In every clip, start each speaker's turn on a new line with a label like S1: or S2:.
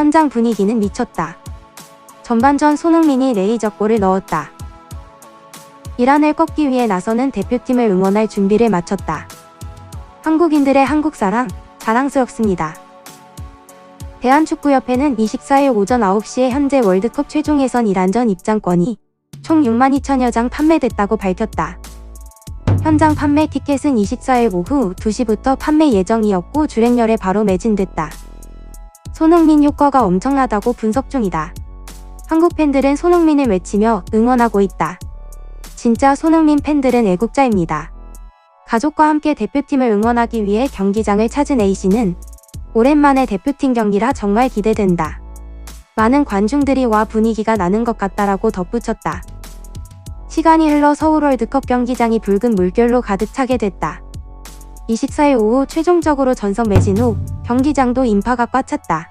S1: 현장 분위기는 미쳤다. 전반전 손흥민이 레이저골을 넣었다. 이란을 꺾기 위해 나서는 대표팀을 응원할 준비를 마쳤다. 한국인들의 한국 사랑 자랑스럽습니다. 대한축구협회는 24일 오전 9시에 현재 월드컵 최종 예선 이란전 입장권이 총 6만 2천여 장 판매됐다고 밝혔다. 현장 판매 티켓은 24일 오후 2시부터 판매 예정이었고 주행열에 바로 매진됐다. 손흥민 효과가 엄청나다고 분석 중이다. 한국 팬들은 손흥민을 외치며 응원하고 있다. 진짜 손흥민 팬들은 애국자입니다. 가족과 함께 대표팀을 응원하기 위해 경기장을 찾은 A씨는 오랜만에 대표팀 경기라 정말 기대된다. 많은 관중들이 와 분위기가 나는 것 같다라고 덧붙였다. 시간이 흘러 서울 월드컵 경기장이 붉은 물결로 가득 차게 됐다. 24일 오후 최종적으로 전석 매진 후 경기장도 인파가 꽉 찼다.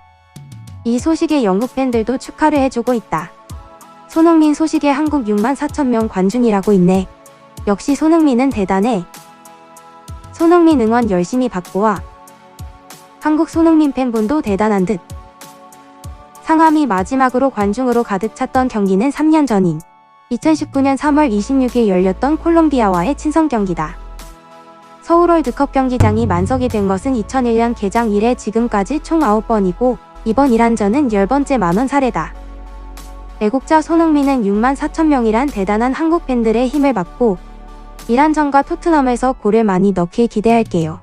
S1: 이 소식에 영국 팬들도 축하를 해주고 있다. 손흥민 소식에 한국 6만 4천 명 관중이라고 있네. 역시 손흥민은 대단해. 손흥민 응원 열심히 받고 와. 한국 손흥민 팬분도 대단한 듯. 상암이 마지막으로 관중으로 가득 찼던 경기는 3년 전인 2019년 3월 26일 열렸던 콜롬비아와의 친선 경기다. 서울 월드컵 경기장이 만석이 된 것은 2001년 개장 이래 지금까지 총 9번이고 이번 이란전은 10번째 만원 사례다. 애국자 손흥민은 6만 4천 명이란 대단한 한국 팬들의 힘을 받고 이란전과 토트넘에서 골을 많이 넣길 기대할게요.